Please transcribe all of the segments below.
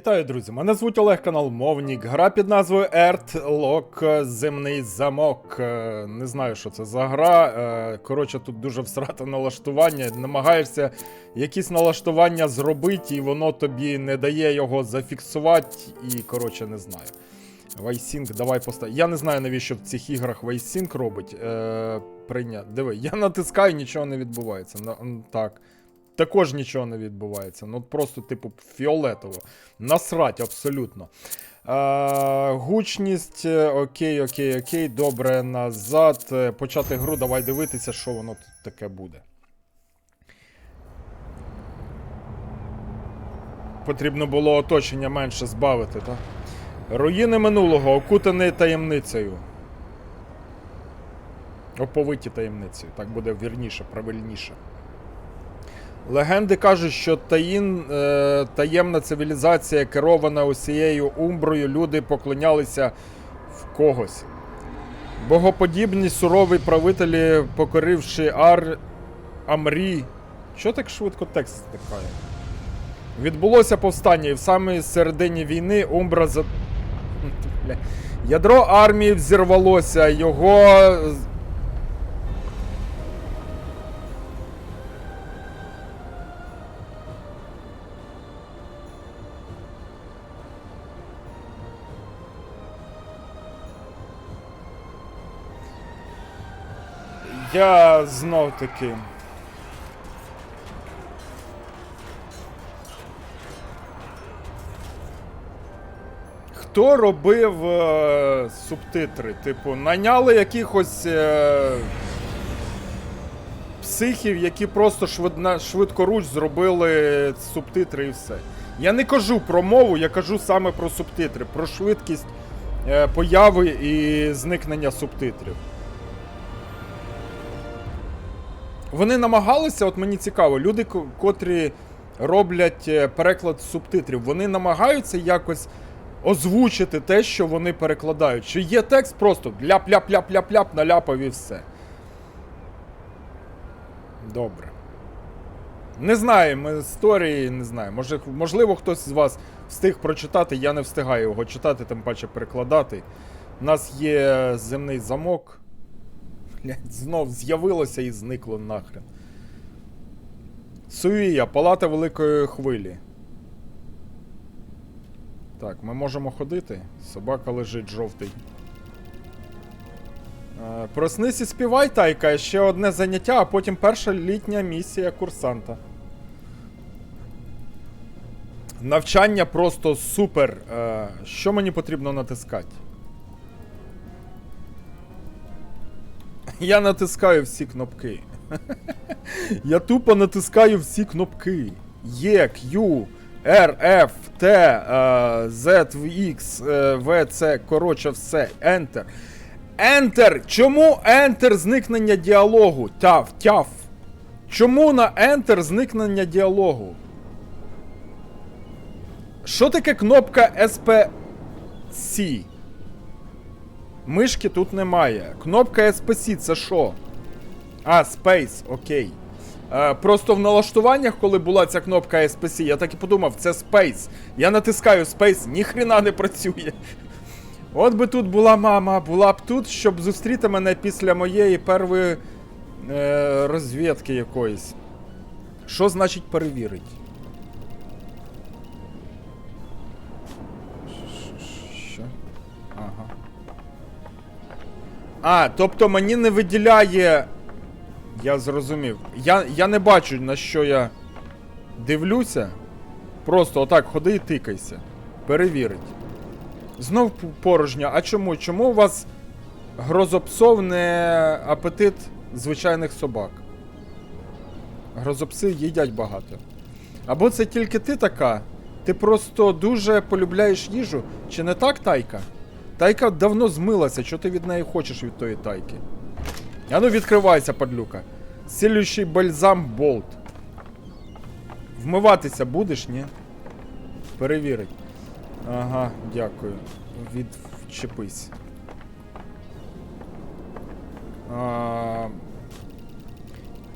Вітаю, друзі! Мене звуть Олег, канал Мовнік. Гра під назвою Earth Lock Земний замок. Е, Не знаю, що це за гра. Е, Коротше, тут дуже всрате налаштування. Намагаєшся якісь налаштування зробити, і воно тобі не дає його зафіксувати. І, коротше, не знаю. Вайсінк, давай постав. Я не знаю, навіщо в цих іграх Вайсінк робить. Е, прийня... Диви, я натискаю, нічого не відбувається. Так. Також нічого не відбувається. Ну просто, типу, фіолетово. Насрать, абсолютно. Е, гучність. Окей, окей, окей. Добре, назад. Е, Почати гру, давай дивитися, що воно тут таке буде. Потрібно було оточення менше збавити, так? Руїни минулого, окутані таємницею. Оповиті таємницею. Так буде вірніше, правильніше. Легенди кажуть, що таїн, е, таємна цивілізація, керована усією умброю, люди поклонялися в когось. Богоподібні сурові правителі, покоривши Ар Амрі. Що так швидко текст стикає? Відбулося повстання, і в самій середині війни Умбра за. Ядро армії взірвалося, його Я знов таки. Хто робив е, субтитри? Типу, наняли якихось е, психів, які просто швидна, швидкоруч зробили субтитри і все. Я не кажу про мову, я кажу саме про субтитри, про швидкість е, появи і зникнення субтитрів. Вони намагалися, от мені цікаво, люди, котрі роблять е, переклад субтитрів, вони намагаються якось озвучити те, що вони перекладають. Чи є текст просто ляп-ляп-ляп-ляп-ляп, наляпав і все. Добре. Не знаю, ми історії не знаю. Може, можливо, хтось з вас встиг прочитати, я не встигаю його читати, тим паче перекладати. У нас є земний замок. Блядь, знов з'явилося і зникло нахрен. Суїя, палата великої хвилі. Так, ми можемо ходити. Собака лежить жовтий. Е, проснись і співай, тайка, ще одне заняття, а потім перша літня місія курсанта. Навчання просто супер. Е, що мені потрібно натискати? Я натискаю всі кнопки. Я тупо натискаю всі кнопки. Є, Q, R, F, T, е, Z, X, е, V, C, коротше, все. Enter. Enter! Чому Enter зникнення діалогу? Тяв, тяв. Чому на Enter зникнення діалогу? Що таке кнопка SPC? Мишки тут немає. Кнопка SPC це що? А, Space, окей. Е, просто в налаштуваннях, коли була ця кнопка SPC, я так і подумав, це Space. Я натискаю Space, ніхрена не працює. От би тут була мама, була б тут, щоб зустріти мене після моєї першої е, розвідки якоїсь. Що значить перевірить? А, тобто мені не виділяє. Я зрозумів. Я, я не бачу, на що я дивлюся. Просто отак ходи і тикайся. Перевірить. Знов порожня. А чому? Чому у вас грозопсов не апетит звичайних собак? Грозопси їдять багато. Або це тільки ти така? Ти просто дуже полюбляєш їжу? Чи не так, Тайка? Тайка давно змилася, що ти від неї хочеш від тої тайки? А ну відкривайся, падлюка. Сілющий бальзам болт. Вмиватися будеш, ні? Перевірить. Ага, дякую. Відчепись. А...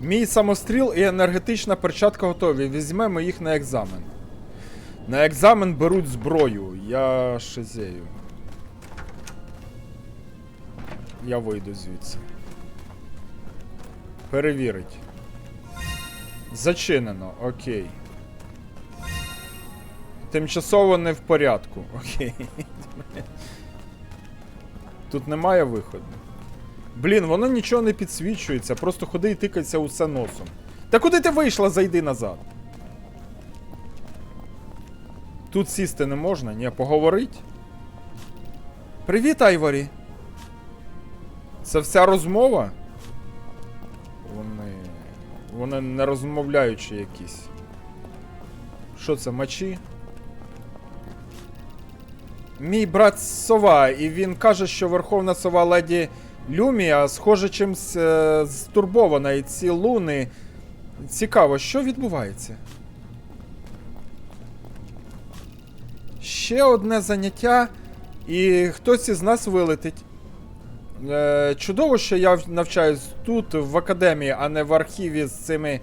Мій самостріл і енергетична перчатка готові. Візьмемо їх на екзамен. На екзамен беруть зброю. Я шизею. Я вийду звідси. Перевірить. Зачинено, окей. Тимчасово не в порядку. Окей. Тут немає виходу. Блін, воно нічого не підсвічується, просто ходи і тикайся усе носом. Та куди ти вийшла, зайди назад. Тут сісти не можна, ні, поговорить. Привіт, Айворі. Це вся розмова? Вони. Вони не розмовляючі якісь. Що це, мачі? Мій брат сова, і він каже, що Верховна сова леді Люмія, схоже, чимсь е, стурбована, і ці луни. Цікаво, що відбувається? Ще одне заняття, і хтось із нас вилетить. Е, чудово, що я навчаюсь тут, в академії, а не в архіві з цими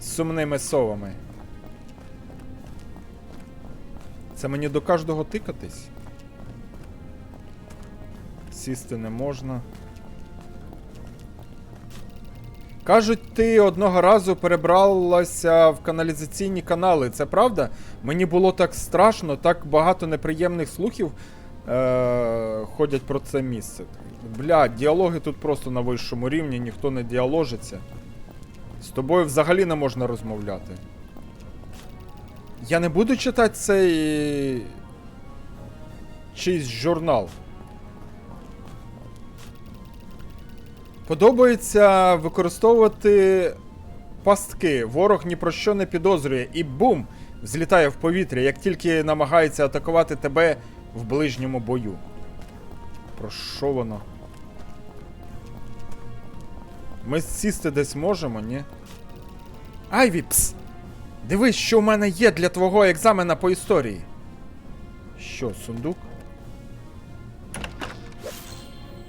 сумними совами. Це мені до кожного тикатись. Сісти не можна. Кажуть, ти одного разу перебралася в каналізаційні канали. Це правда? Мені було так страшно, так багато неприємних слухів е- ходять про це місце. Бля, діалоги тут просто на вищому рівні, ніхто не діаложиться. З тобою взагалі не можна розмовляти. Я не буду читати цей. чийсь журнал. Подобається використовувати пастки. Ворог ні про що не підозрює і бум! Взлітає в повітря, як тільки намагається атакувати тебе в ближньому бою. Про що воно? Ми сісти десь можемо, ні? Айві, пс! Дивись, що в мене є для твого екзамена по історії. Що, сундук?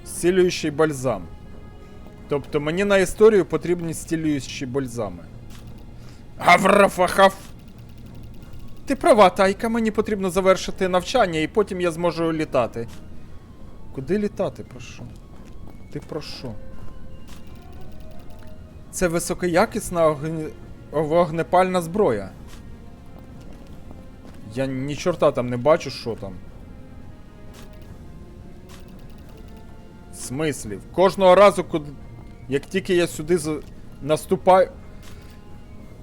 Зцілюючий бальзам. Тобто мені на історію потрібні зцілюючі бальзами. Гаврафахав! Ти права, Тайка, мені потрібно завершити навчання, і потім я зможу літати. Куди літати, про що? Ти про що? Це високоякісна огні... вогнепальна зброя. Я ні чорта там не бачу, що там. В смислі? Кожного разу, як тільки я сюди наступаю.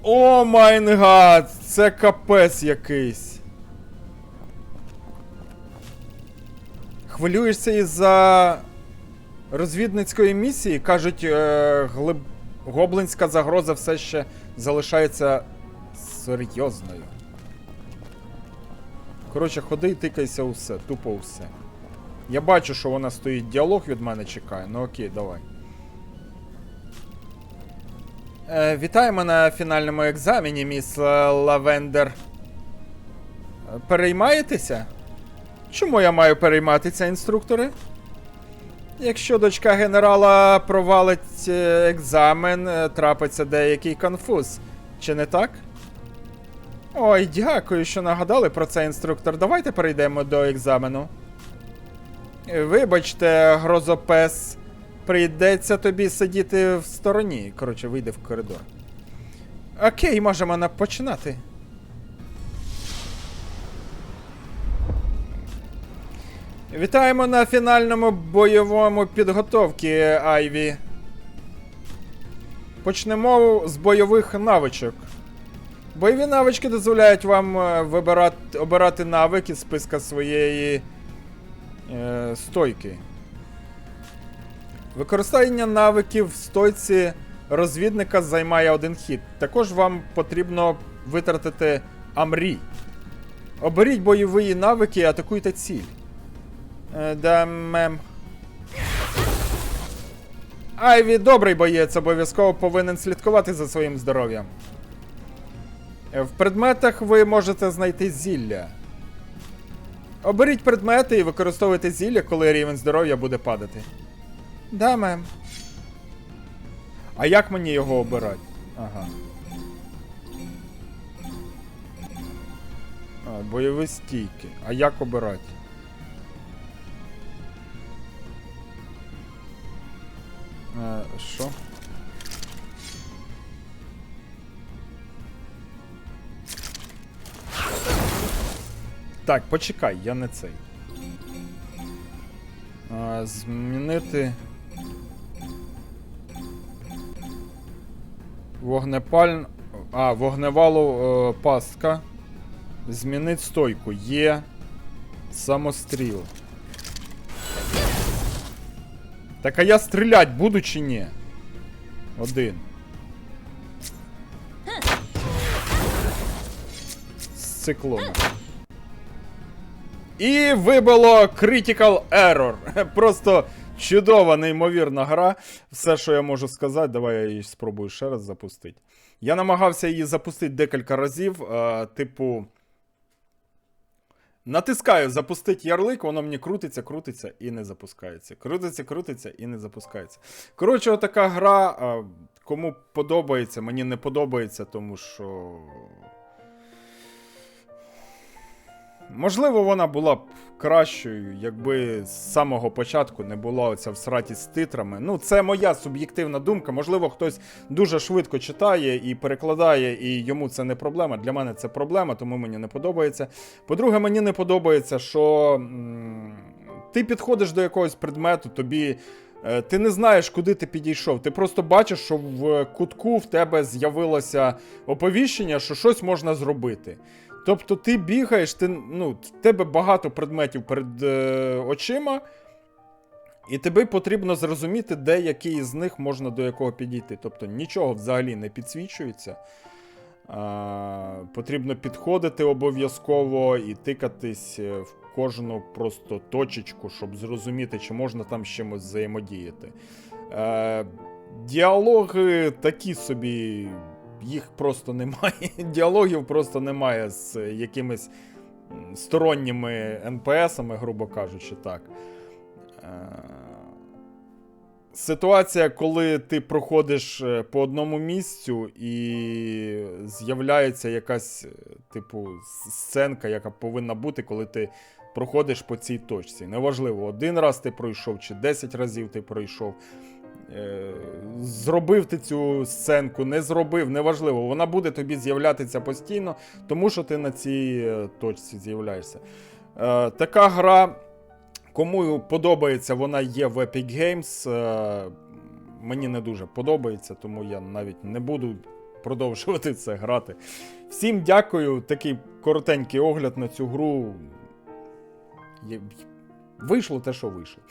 О майн гад! Це капець якийсь. Хвилюєшся із-за розвідницької місії. Кажуть, е, глиб... гоблинська загроза все ще залишається серйозною. Коротше, ходи і тикайся усе, тупо усе. Я бачу, що вона стоїть, діалог від мене чекає. Ну окей, давай. Вітаємо на фінальному екзамені, міс е, Лавендер. Е, Переймаєтеся? Чому я маю перейматися, інструктори? Якщо дочка генерала провалить е, екзамен, е, трапиться деякий конфуз. Чи не так? Ой, дякую, що нагадали про це, інструктор. Давайте перейдемо до екзамену. Е, Вибачте, грозопес. Прийдеться тобі сидіти в стороні. Коротше, вийде в коридор. Окей, можемо на- починати. Вітаємо на фінальному бойовому підготовці, Айві. Почнемо з бойових навичок. Бойові навички дозволяють вам е, вибирати, обирати навики з списка своєї е, стойки. Використання навиків в стойці розвідника займає один хід. Також вам потрібно витратити Амрі. Оберіть бойові навики і атакуйте ціль. Е, да. Айві добрий боєць, обов'язково повинен слідкувати за своїм здоров'ям. Е, В предметах ви можете знайти зілля. Оберіть предмети і використовуйте зілля, коли рівень здоров'я буде падати. Да, мем. А як мені його обирати? Ага. А, бойові стійки. А як обирати? Е, Що? Так, почекай, я не цей. А, змінити. Вогнепаль. А, вогневалу е, пастка. Змінить стойку. Є. Самостріл. Так а я стрілять буду чи ні? Один. З циклона. І вибило Critical Error. Просто чудова, неймовірна гра. Все, що я можу сказати, давай я її спробую ще раз запустити. Я намагався її запустити декілька разів. е, типу. Натискаю запустити ярлик, воно мені крутиться, крутиться і не запускається. Крутиться, крутиться і не запускається. Коротше, отака гра. е, Кому подобається, мені не подобається, тому що. Можливо, вона була б кращою, якби з самого початку не була оця сраті з титрами. Ну, це моя суб'єктивна думка. Можливо, хтось дуже швидко читає і перекладає, і йому це не проблема. Для мене це проблема, тому мені не подобається. По-друге, мені не подобається, що ти підходиш до якогось предмету, тобі. е, Ти не знаєш, куди ти підійшов. Ти просто бачиш, що в кутку в тебе з'явилося оповіщення, що щось можна зробити. Тобто ти бігаєш, ти, ну, в тебе багато предметів перед е, очима, і тобі потрібно зрозуміти, де який з них можна до якого підійти. Тобто нічого взагалі не підсвічується. А, потрібно підходити обов'язково і тикатись е, в кожну просто точечку, щоб зрозуміти, чи можна там з чимось взаємодіяти. Е, діалоги такі собі їх просто немає. Діалогів просто немає з якимись сторонніми НПСами, грубо кажучи, так. Е, Ситуація, коли ти проходиш е, по одному місцю і з'являється якась, е, типу, сценка, яка повинна бути, коли ти проходиш по цій точці. Неважливо, один раз ти пройшов чи 10 разів ти пройшов. Е, Зробив ти цю сценку, не зробив, неважливо. Вона буде тобі з'являтися постійно, тому що ти на цій е, точці з'являєшся. Е, Така гра, кому подобається, вона є в Epic Games. Мені не дуже подобається, тому я навіть не буду продовжувати це грати. Всім дякую. Такий коротенький огляд на цю гру. Вийшло те, що вийшло.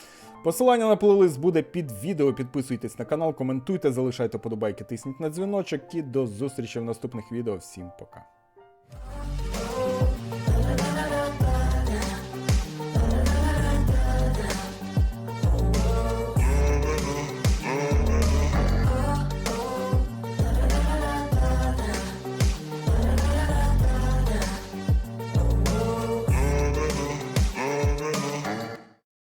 Посилання на плейлист буде під відео. Підписуйтесь на канал, коментуйте, залишайте подобайки, тисніть на дзвіночок і до зустрічі в наступних відео. Всім пока.